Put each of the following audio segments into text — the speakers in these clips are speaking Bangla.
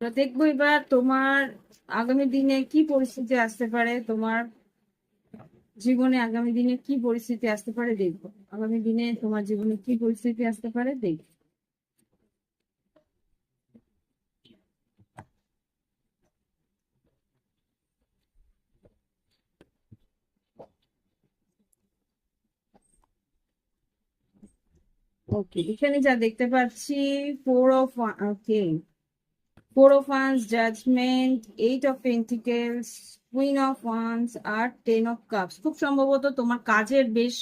দেখব এবার তোমার আগামী দিনে কি পরিস্থিতি আসতে পারে, তোমার জীবনে আগামী দিনে কি পরিস্থিতি আসতে পারে দেখব। আগামী দিনে তোমার জীবনে কি পরিস্থিতি আসতে পারে দেখব। ওকে এখানে যা দেখতে পাচ্ছি four of okay four of wands judgement eight of pentacles queen of wands R ten of cups খুব সম্ভবত তোমার কাজের বেশ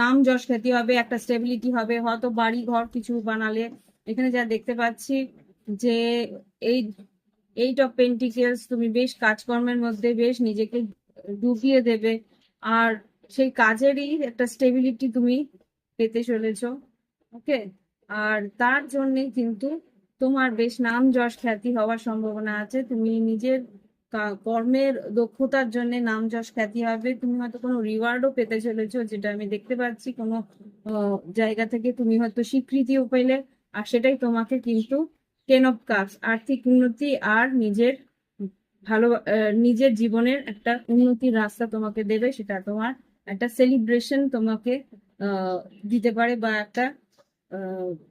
নাম যশ খ্যাতি হবে, একটা স্টেবিলিটি হবে, হয়তো বাড়ি ঘর কিছু বানালে। এখানে যা দেখতে পাচ্ছি যে এই এইট অফ পেন্টিকেলস তুমি বেশ কাজকর্মের মধ্যে বেশ নিজেকে ডুবিয়ে দেবে, আর সেই কাজেরই একটা স্টেবিলিটি তুমি পেতে চলেছো ওকে আর তার জন্যে কিন্তু তোমার বেশ নাম যশ খ্যাতি হওয়ার সম্ভাবনা আছে। তুমি নিজের কর্মের দক্ষতার জন্য নাম যশ খ্যাতি হবে। তুমি হয়তো কোনো রিওয়ার্ডও পেতে চলেছো, যেটা আমি দেখতে পাচ্ছি। কোনো জায়গা থেকে তুমি হয়তো স্বীকৃতিও পেলে। আর সেটাই তোমাকে কিন্তু টেন অফ কাপস আর্থিক উন্নতি আর নিজের ভালো নিজের জীবনের একটা উন্নতির রাস্তা তোমাকে দেবে। সেটা তোমার একটা সেলিব্রেশন তোমাকে দিতে পারে বা একটা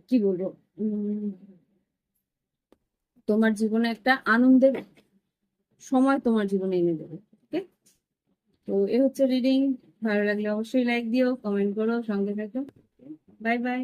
কি বলব? তোমার জীবনে একটা আনন্দের সময় তোমার জীবনে এনে দেবে ওকে তো এ হচ্ছে রিডিং ভালো লাগলে অবশ্যই লাইক দিও কমেন্ট করো, সঙ্গে থাকো বাই বাই